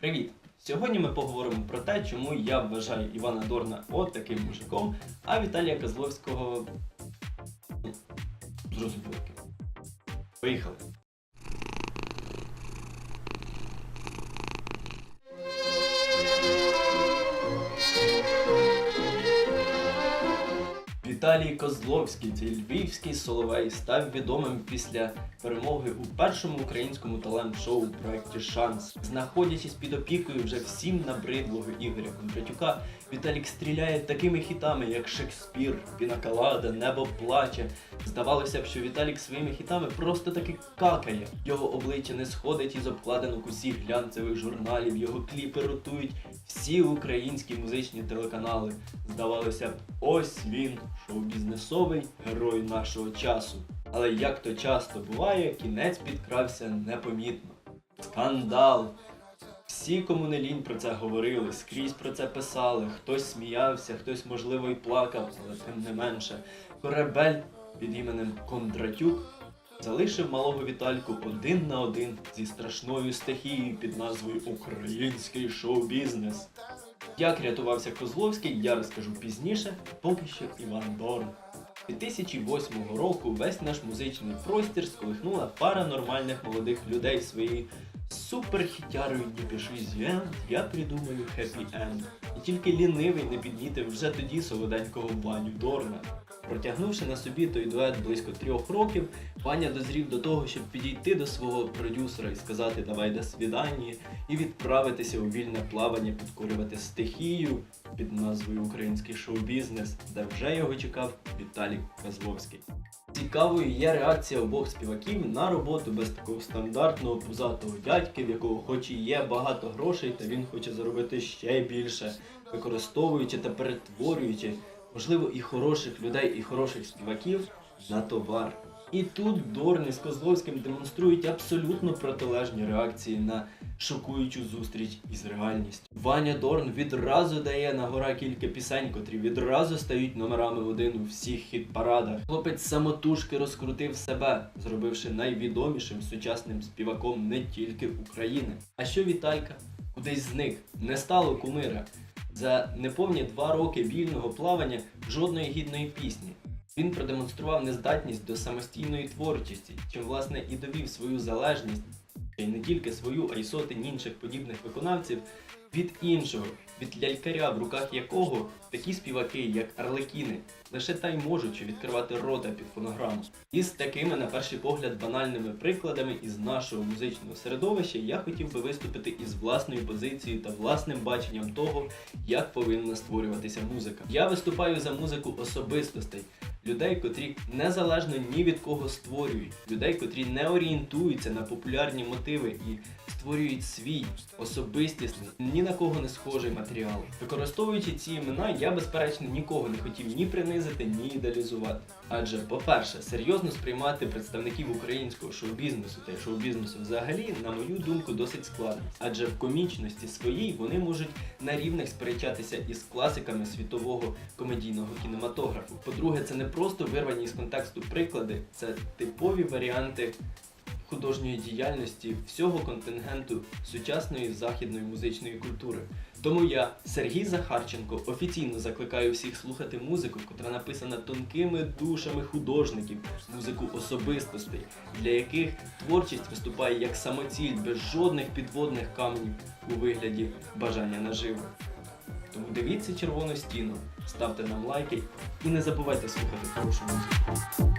Привіт! Сьогодні ми поговоримо про те, чому я вважаю Івана Дорна от таким мужиком, а Віталія Козловського. ну, Зрозуміло. Поїхали. Віталій Козловський, цей львівський соловей, став відомим після перемоги у першому українському талант-шоу проєкті Шанс. Знаходячись під опікою вже всім набридлого Ігоря Кондратюка, Віталік стріляє такими хітами, як Шекспір, Пінакалада, Небо плаче. Здавалося б, що Віталік своїми хітами просто таки какає. Його обличчя не сходить із обкладинок усіх глянцевих журналів, його кліпи ротують всі українські музичні телеканали. Здавалося б, ось він, шоу-бізнесовий герой нашого часу. Але як то часто буває, кінець підкрався непомітно. Скандал. Всі, кому не лінь про це говорили, скрізь про це писали, хтось сміявся, хтось, можливо, і плакав, але тим не менше. Корабель під іменем Кондратюк залишив малого Вітальку один на один зі страшною стихією під назвою Український шоу-бізнес. Як рятувався Козловський, я розкажу пізніше, поки що Іван Дорн. 2008 року весь наш музичний простір сколихнула пара нормальних молодих людей своєю суперхітярою «Не пиши зі я придумаю хеппі енд. І тільки лінивий не підмітив вже тоді солоденького Ваню Дорна. Протягнувши на собі той дует близько трьох років, Ваня дозрів до того, щоб підійти до свого продюсера і сказати давай до свідання, і відправитися у вільне плавання, підкорювати стихію під назвою Український шоу-бізнес, де вже його чекав Віталій Козловський. Цікавою є реакція обох співаків на роботу без такого стандартного пузатого дядьки, в якого хоч і є багато грошей, та він хоче заробити ще більше, використовуючи та перетворюючи, можливо, і хороших людей, і хороших співаків на товар. І тут Дорн із Козловським демонструють абсолютно протилежні реакції на шокуючу зустріч із реальністю. Ваня Дорн відразу дає на гора кілька пісень, котрі відразу стають номерами один у всіх хіт-парадах. Хлопець самотужки розкрутив себе, зробивши найвідомішим сучасним співаком не тільки України. А що Віталька? Кудись зник, не стало кумира. За неповні два роки вільного плавання жодної гідної пісні. Він продемонстрував нездатність до самостійної творчості, чим власне і довів свою залежність, і не тільки свою, а й сотень інших подібних виконавців від іншого, від лялькаря, в руках якого такі співаки, як Арлекіни, лише та й можуть відкривати рота під фонограму. І з такими, на перший погляд, банальними прикладами із нашого музичного середовища я хотів би виступити із власною позицією та власним баченням того, як повинна створюватися музика. Я виступаю за музику особистостей. Людей, котрі незалежно ні від кого створюють, людей, котрі не орієнтуються на популярні мотиви і створюють свій особистісний, ні на кого не схожий матеріал. Використовуючи ці імена, я безперечно нікого не хотів ні принизити, ні ідеалізувати. Адже, по-перше, серйозно сприймати представників українського шоу-бізнесу та шоу-бізнесу взагалі, на мою думку, досить складно. Адже в комічності своїй вони можуть на рівних сперечатися із класиками світового комедійного кінематографу. По-друге, це не просто вирвані з контексту приклади, це типові варіанти художньої діяльності всього контингенту сучасної західної музичної культури. Тому я, Сергій Захарченко, офіційно закликаю всіх слухати музику, котра написана тонкими душами художників, музику особистостей, для яких творчість виступає як самоціль без жодних підводних каменів у вигляді бажання наживо. Тому дивіться червону стіну, ставте нам лайки і не забувайте слухати хорошу музику.